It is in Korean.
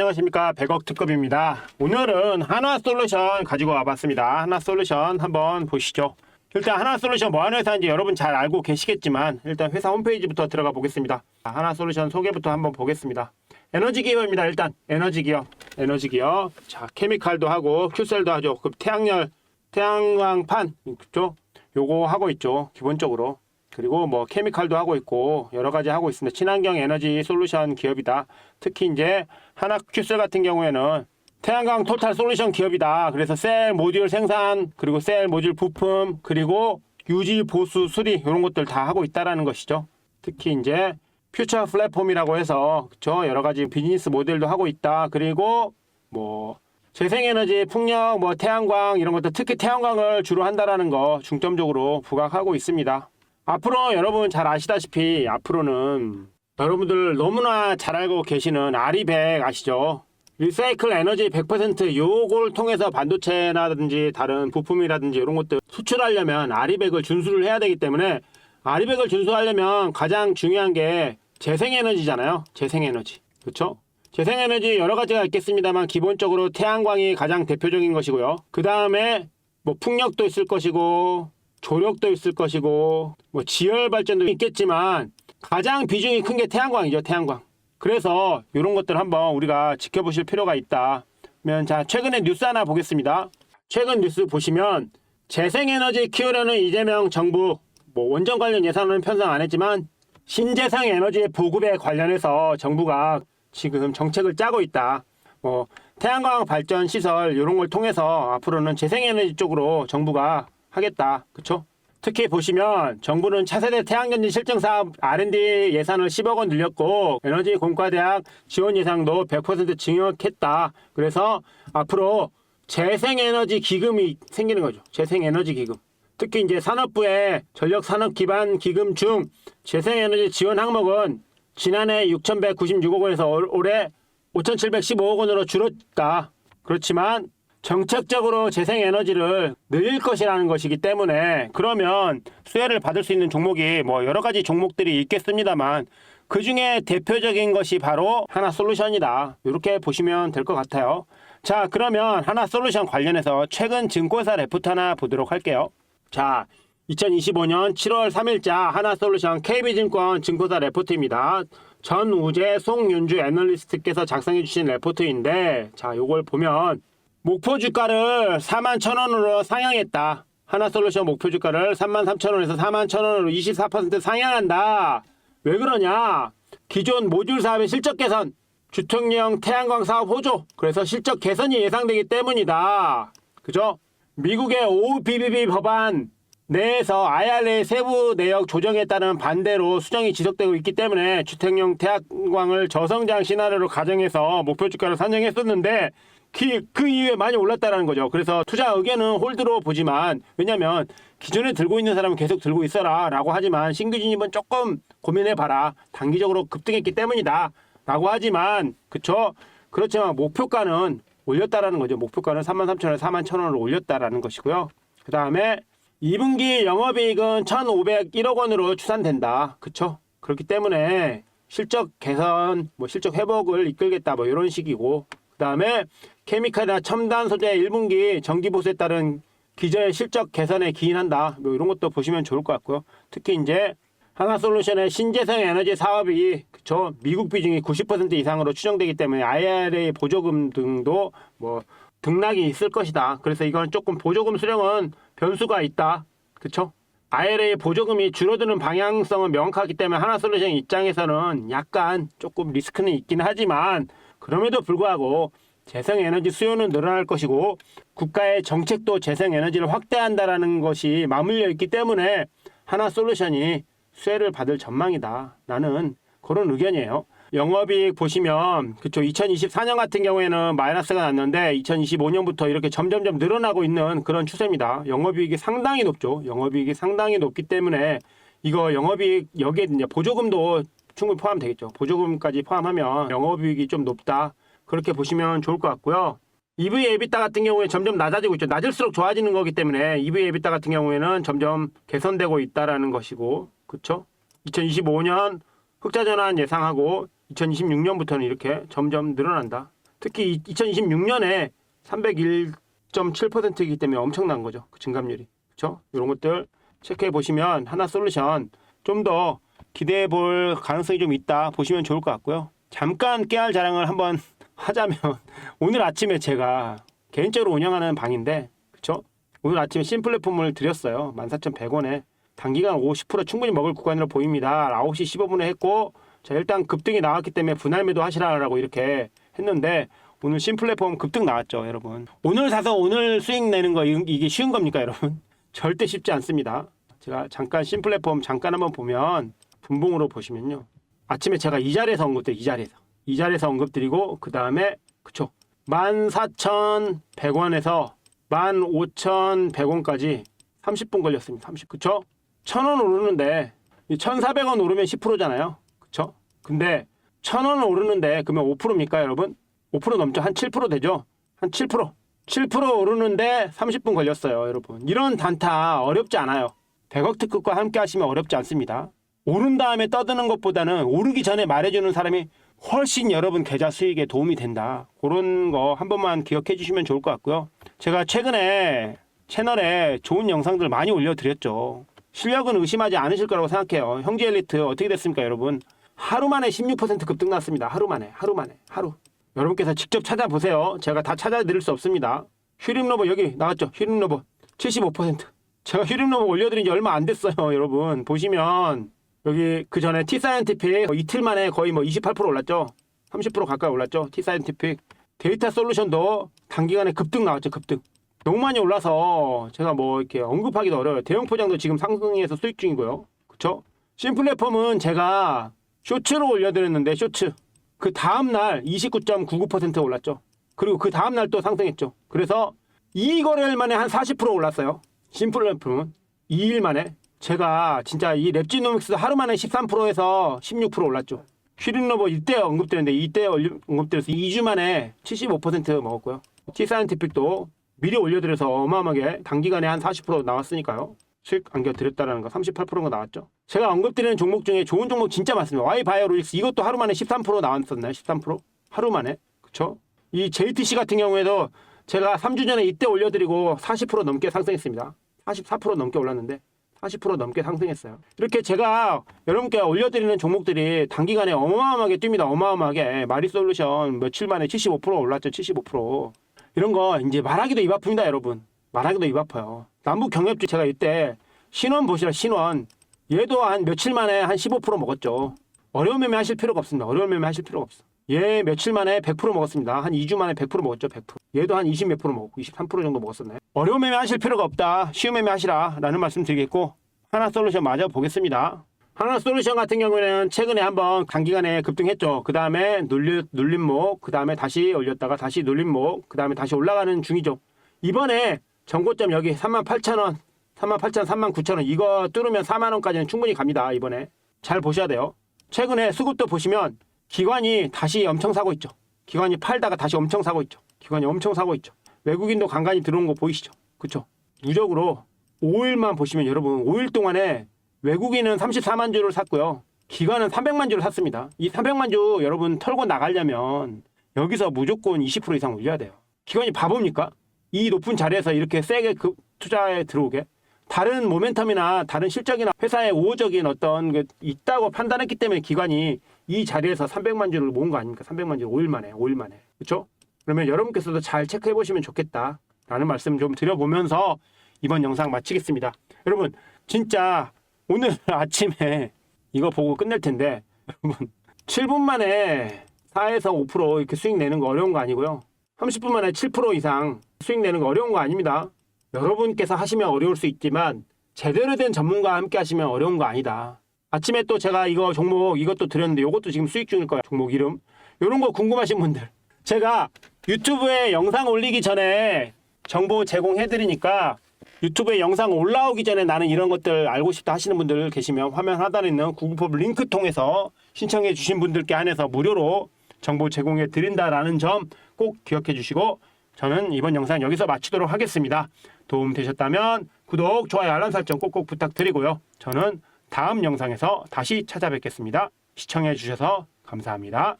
안녕하십니까. 100억 특급입니다. 오늘은 하나솔루션 가지고 와봤습니다. 하나솔루션 한번 보시죠. 일단 하나솔루션 뭐 하는 회사인지 여러분 잘 알고 계시겠지만 일단 회사 홈페이지부터 들어가 보겠습니다. 하나솔루션 소개부터 한번 보겠습니다. 에너지 기업입니다 일단. 에너지 기업. 에너지 기업. 자 케미칼도 하고 큐셀도 하죠. 그 태양열 태양광판 그죠? 요거 하고 있죠 기본적으로 그리고 뭐 케미칼도 하고 있고 여러 가지 하고 있습니다. 친환경 에너지 솔루션 기업이다. 특히 이제 하나큐셀 같은 경우에는 태양광 토탈 솔루션 기업이다. 그래서 셀 모듈 생산 그리고 셀 모듈 부품 그리고 유지 보수 수리 이런 것들 다 하고 있다라는 것이죠. 특히 이제 퓨처 플랫폼이라고 해서 그쵸 여러 가지 비즈니스 모델도 하고 있다. 그리고 뭐 재생에너지, 풍력, 뭐 태양광 이런 것들 특히 태양광을 주로 한다라는 거 중점적으로 부각하고 있습니다. 앞으로 여러분 잘 아시다시피 앞으로는 여러분들 너무나 잘 알고 계시는 아리백 아시죠? 리사이클 에너지 100% 요걸 통해서 반도체라든지 다른 부품이라든지 이런 것들 수출하려면 아리백을 준수를 해야 되기 때문에 아리백을 준수하려면 가장 중요한 게 재생에너지잖아요. 재생에너지. 그렇죠? 재생에너지 여러 가지가 있겠습니다만 기본적으로 태양광이 가장 대표적인 것이고요. 그 다음에 뭐 풍력도 있을 것이고 조력도 있을 것이고 뭐 지열 발전도 있겠지만 가장 비중이 큰 게 태양광이죠 태양광. 그래서 이런 것들 한번 우리가 지켜보실 필요가 있다. 면자 최근에 뉴스 하나 보겠습니다. 최근 뉴스 보시면 재생에너지 키우려는 이재명 정부 뭐 원전 관련 예산은 편성 안 했지만 신재생 에너지 보급에 관련해서 정부가 지금 정책을 짜고 있다. 뭐 태양광 발전 시설 이런 걸 통해서 앞으로는 재생에너지 쪽으로 정부가 하겠다. 그쵸? 특히 보시면 정부는 차세대 태양전지 실증 사업 R&D 예산을 10억 원 늘렸고 에너지 공과대학 지원 예상도 100% 증액했다. 그래서 앞으로 재생에너지 기금이 생기는 거죠. 재생에너지 기금. 특히 이제 산업부의 전력 산업 기반 기금 중 재생에너지 지원 항목은 지난해 6,196억 원에서 올- 올해 5,715억 원으로 줄었다. 그렇지만 정책적으로 재생에너지를 늘릴 것이라는 것이기 때문에 그러면 수혜를 받을 수 있는 종목이 뭐 여러 가지 종목들이 있겠습니다만 그 중에 대표적인 것이 바로 하나 솔루션이다. 이렇게 보시면 될 것 같아요. 자, 그러면 하나 솔루션 관련해서 최근 증권사 레포트 하나 보도록 할게요. 자, 2025년 7월 3일자 하나솔루션 KB증권 증권사 레포트입니다. 전우재 송윤주 애널리스트께서 작성해 주신 레포트인데 자, 요걸 보면 목표 주가를 4만 1,000원으로 상향했다. 하나솔루션 목표 주가를 3만 3,000원에서 4만 1,000원으로 24% 상향한다. 왜 그러냐? 기존 모듈 사업의 실적 개선, 주택용 태양광 사업 호조, 그래서 실적 개선이 예상되기 때문이다. 그죠? 미국의 OBBB 법안 내에서 IRA 세부 내역 조정에 따른 반대로 수정이 지속되고 있기 때문에 주택용 태양광을 저성장 시나리오로 가정해서 목표 주가를 산정했었는데 그, 그 이후에 많이 올랐다라는 거죠. 그래서 투자 의견은 홀드로 보지만 왜냐면 기존에 들고 있는 사람은 계속 들고 있어라 라고 하지만 신규 진입은 조금 고민해 봐라. 단기적으로 급등했기 때문이다. 라고 하지만 그쵸? 그렇지만 목표가는 올렸다라는 거죠. 목표가는 33,000원에서 41,000원으로 올렸다라는 것이고요. 그 다음에 2분기 영업이익은 1,501억 원으로 추산된다. 그쵸? 그렇기 때문에 실적 개선, 뭐 실적 회복을 이끌겠다. 뭐 이런 식이고. 그 다음에 케미칼이나 첨단 소재 1분기 정기 보수에 따른 기저의 실적 개선에 기인한다. 뭐 이런 것도 보시면 좋을 것 같고요. 특히 이제 하나솔루션의 신재생 에너지 사업이 그쵸 미국 비중이 90% 이상으로 추정되기 때문에 IRA 보조금 등도 뭐 등락이 있을 것이다. 그래서 이건 조금 보조금 수령은 변수가 있다. 그쵸? IRA 보조금이 줄어드는 방향성은 명확하기 때문에 하나솔루션 입장에서는 약간 조금 리스크는 있긴 하지만 그럼에도 불구하고 재생에너지 수요는 늘어날 것이고 국가의 정책도 재생에너지를 확대한다라는 것이 맞물려 있기 때문에 하나 솔루션이 수혜를 받을 전망이다. 나는 그런 의견이에요. 영업이익 보시면 그쵸 2024년 같은 경우에는 마이너스가 났는데 2025년부터 이렇게 점점점 늘어나고 있는 그런 추세입니다. 영업이익이 상당히 높죠. 영업이익이 상당히 높기 때문에 이거 영업이익 여기에 보조금도 충분히 포함되겠죠. 보조금까지 포함하면 영업이익이 좀 높다. 그렇게 보시면 좋을 것 같고요. EV 에비타 같은 경우에 점점 낮아지고 있죠. 낮을수록 좋아지는 거기 때문에 EV 에비타 같은 경우에는 점점 개선되고 있다라는 것이고, 그렇죠? 2025년 흑자 전환 예상하고 2026년부터는 이렇게 점점 늘어난다. 특히 2026년에 301.7%이기 때문에 엄청난 거죠. 그 증감률이. 그렇죠? 이런 것들 체크해 보시면 하나 솔루션 좀 더 기대해 볼 가능성이 좀 있다 보시면 좋을 것 같고요. 잠깐 깨알 자랑을 한번 하자면 오늘 아침에 제가 개인적으로 운영하는 방인데 그렇죠? 오늘 아침에 신플랫폼을 드렸어요. 14,100원에 단기간 50% 충분히 먹을 구간으로 보입니다. 9시 15분에 했고 자 일단 급등이 나왔기 때문에 분할 매도 하시라라고 이렇게 했는데 오늘 신플랫폼 급등 나왔죠, 여러분. 오늘 사서 오늘 수익 내는 거 이- 이게 쉬운 겁니까, 여러분? 절대 쉽지 않습니다. 제가 잠깐 신플랫폼 잠깐 한번 보면 분봉으로 보시면요. 아침에 제가 이 자리에서 언급드려 이 자리에서 이 자리에서 언급드리고 그 다음에 그쵸 14,100원에서 15,100원까지 30분 걸렸습니다. 30 그쵸? 1,000원 오르는데 1,400원 오르면 10%잖아요. 그쵸? 근데 1,000원 오르는데 그러면 5%입니까, 여러분? 5% 넘죠. 한 7% 되죠. 한 7%. 7% 오르는데 30분 걸렸어요, 여러분. 이런 단타 어렵지 않아요. 100억 특급과 함께 하시면 어렵지 않습니다. 오른 다음에 떠드는 것보다는 오르기 전에 말해주는 사람이 훨씬 여러분 계좌 수익에 도움이 된다. 그런 거 한 번만 기억해 주시면 좋을 것 같고요. 제가 최근에 채널에 좋은 영상들 많이 올려드렸죠. 실력은 의심하지 않으실 거라고 생각해요. 형제 엘리트 어떻게 됐습니까, 여러분? 하루 만에 16% 급등 났습니다. 하루 만에, 하루 만에, 하루. 여러분께서 직접 찾아보세요. 제가 다 찾아드릴 수 없습니다. 휴림 로봇 여기 나왔죠? 휴림 로봇 75%. 제가 휴림 로봇 올려드린 지 얼마 안 됐어요, 여러분. 보시면 여기 그 전에 T 사이언티픽 이틀 만에 거의 뭐 28% 올랐죠. 30% 가까이 올랐죠. T 사이언티픽 데이터 솔루션도 단기간에 급등 나왔죠. 급등. 너무 많이 올라서 제가 뭐 이렇게 언급하기도 어려워요. 대형 포장도 지금 상승해서 수익 중이고요. 그쵸? 신플랫폼은 제가 쇼츠로 올려드렸는데 쇼츠 그 다음 날 29.99% 올랐죠. 그리고 그 다음 날 또 상승했죠. 그래서 이 거래일 만에 한 40% 올랐어요. 신플랫폼은 2일 만에 제가 진짜 이 랩지노믹스 하루 만에 13%에서 16% 올랐죠. 슈링로버 이때 언급드렸는데 이때 언급드려서 2주 만에 75% 먹었고요. T사이언티픽도 미리 올려드려서 어마어마하게 단기간에 한 40% 나왔으니까요. 수익 안겨드렸다라는 거 38%가 나왔죠. 제가 언급드리는 종목 중에 좋은 종목 진짜 많습니다. Y바이오로직스 이것도 하루 만에 13% 나왔었나요? 13% 하루 만에 그쵸? 이 JTC 같은 경우에도 제가 3주 전에 이때 올려드리고 40% 넘게 상승했습니다. 44% 넘게 올랐는데 40% 넘게 상승했어요. 이렇게 제가 여러분께 올려드리는 종목들이 단기간에 어마어마하게 뜁니다. 어마어마하게 마리솔루션 며칠 만에 75% 올랐죠. 75% 이런 거 이제 말하기도 입 아픕니다, 여러분. 말하기도 입 아파요. 남북 경협주 제가 이때 신원 보시라 신원 얘도 한 며칠 만에 한 15% 먹었죠. 어려운 매매 하실 필요가 없습니다. 어려운 매매 하실 필요가 없어. 얘 며칠 만에 100% 먹었습니다. 한 2주 만에 100% 먹었죠. 100%. 얘도 한 20 몇 프로 먹었고 23% 정도 먹었었나요? 어려운 매매 하실 필요가 없다. 쉬운 매매 하시라 라는 말씀 드리겠고 하나 솔루션 맞아 보겠습니다. 하나 솔루션 같은 경우에는 최근에 한번 단기간에 급등했죠. 그 다음에 눌리, 눌림목, 그 다음에 다시 올렸다가 다시 눌림목, 그 다음에 다시 올라가는 중이죠. 이번에 정고점 여기 38,000원, 38,000원, 39,000원 이거 뚫으면 4만원까지는 충분히 갑니다. 이번에. 잘 보셔야 돼요. 최근에 수급도 보시면 기관이 다시 엄청 사고 있죠. 기관이 팔다가 다시 엄청 사고 있죠. 기관이 엄청 사고 있죠. 외국인도 간간히 들어온 거 보이시죠? 그쵸? 누적으로 5일만 보시면 여러분 5일 동안에 외국인은 34만 주를 샀고요. 기관은 300만 주를 샀습니다. 이 300만 주 여러분 털고 나가려면 여기서 무조건 20% 이상 올려야 돼요. 기관이 바보입니까? 이 높은 자리에서 이렇게 세게 그 투자에 들어오게? 다른 모멘텀이나 다른 실적이나 회사의 우호적인 어떤 게 있다고 판단했기 때문에 기관이 이 자리에서 300만 주를 모은 거 아닙니까? 300만 주 5일 만에, 5일 만에. 그렇죠? 그러면 여러분께서도 잘 체크해 보시면 좋겠다라는 말씀 좀 드려보면서 이번 영상 마치겠습니다. 여러분, 진짜 오늘 아침에 이거 보고 끝낼 텐데 여러분 7분 만에 4에서 5% 이렇게 수익 내는 거 어려운 거 아니고요. 30분 만에 7% 이상 수익 내는 거 어려운 거 아닙니다. 여러분께서 하시면 어려울 수 있지만 제대로 된 전문가와 함께 하시면 어려운 거 아니다. 아침에 또 제가 이거 종목 이것도 드렸는데 이것도 지금 수익 중일 거야. 종목 이름. 이런 거 궁금하신 분들. 제가 유튜브에 영상 올리기 전에 정보 제공해 드리니까 유튜브에 영상 올라오기 전에 나는 이런 것들 알고 싶다 하시는 분들 계시면 화면 하단에 있는 구글폼 링크 통해서 신청해 주신 분들께 한해서 무료로 정보 제공해 드린다라는 점 꼭 기억해 주시고 저는 이번 영상 여기서 마치도록 하겠습니다. 도움 되셨다면 구독, 좋아요, 알람 설정 꼭꼭 부탁드리고요. 저는 다음 영상에서 다시 찾아뵙겠습니다. 시청해 주셔서 감사합니다.